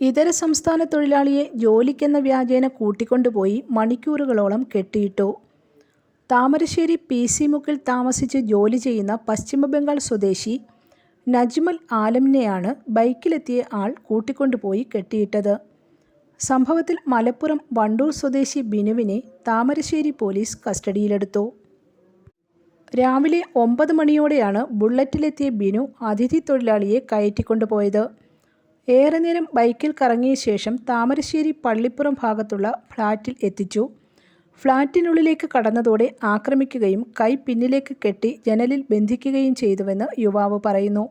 ഇതര സംസ്ഥാന തൊഴിലാളിയെ ജോലിക്കെന്ന വ്യാജേന കൂട്ടിക്കൊണ്ടുപോയി മണിക്കൂറുകളോളം കെട്ടിയിട്ടു. താമരശ്ശേരി പി സി മുക്കിൽ താമസിച്ച് ജോലി ചെയ്യുന്ന പശ്ചിമബംഗാൾ സ്വദേശി നജ്മൽ ആലമിനെയാണ് ബൈക്കിലെത്തിയ ആൾ കൂട്ടിക്കൊണ്ടുപോയി കെട്ടിയിട്ടത്. സംഭവത്തിൽ മലപ്പുറം വണ്ടൂർ സ്വദേശി ബിനുവിനെ താമരശ്ശേരി പോലീസ് കസ്റ്റഡിയിലെടുത്തു. രാവിലെ ഒമ്പത് മണിയോടെയാണ് ബുള്ളറ്റിലെത്തിയ ബിനു അതിഥി തൊഴിലാളിയെ കയറ്റിക്കൊണ്ടുപോയത്. ഏറെ നേരം ബൈക്കിൽ കറങ്ങിയ ശേഷം താമരശ്ശേരി പള്ളിപ്പുറം ഭാഗത്തുള്ള ഫ്ളാറ്റിൽ എത്തിച്ചു. ഫ്ളാറ്റിനുള്ളിലേക്ക് കടന്നതോടെ ആക്രമിക്കുകയും കൈ പിന്നിലേക്ക് കെട്ടി ജനലിൽ ബന്ധിക്കുകയും ചെയ്തുവെന്ന് യുവാവ് പറയുന്നു.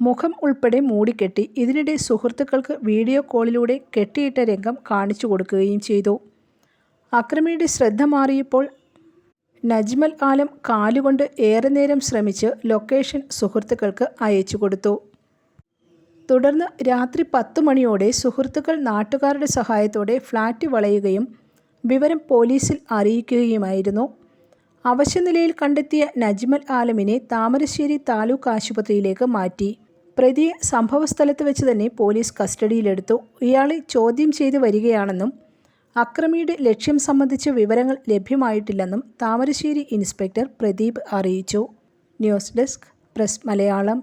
മുഖം ഉൾപ്പെടെ മൂടിക്കെട്ടി ഇതിനിടെ സുഹൃത്തുക്കൾക്ക് വീഡിയോ കോളിലൂടെ കെട്ടിയിട്ട രംഗം കാണിച്ചു കൊടുക്കുകയും ചെയ്തു. അക്രമിയുടെ ശ്രദ്ധ മാറിയപ്പോൾ നജ്മൽ ആലം കാലുകൊണ്ട് ഏറെ നേരം ശ്രമിച്ച് ലൊക്കേഷൻ സുഹൃത്തുക്കൾക്ക് അയച്ചു കൊടുത്തു. തുടർന്ന് രാത്രി പത്ത് മണിയോടെ സുഹൃത്തുക്കൾ നാട്ടുകാരുടെ സഹായത്തോടെ ഫ്ലാറ്റ് വളയുകയും വിവരം പോലീസിൽ അറിയിക്കുകയുമായിരുന്നു. അവശനിലയിൽ കണ്ടെത്തിയ നജ്മൽ ആലമിനെ താമരശ്ശേരി താലൂക്ക് ആശുപത്രിയിലേക്ക് മാറ്റി. പ്രതിയെ സംഭവസ്ഥലത്ത് വെച്ച് തന്നെ പോലീസ് കസ്റ്റഡിയിലെടുത്തു. ഇയാളെ ചോദ്യം ചെയ്തു വരികയാണെന്നും അക്രമിയുടെ ലക്ഷ്യം സംബന്ധിച്ച വിവരങ്ങൾ ലഭ്യമായിട്ടില്ലെന്നും താമരശ്ശേരി ഇൻസ്പെക്ടർ പ്രദീപ് അറിയിച്ചു. News desk press Malayalam.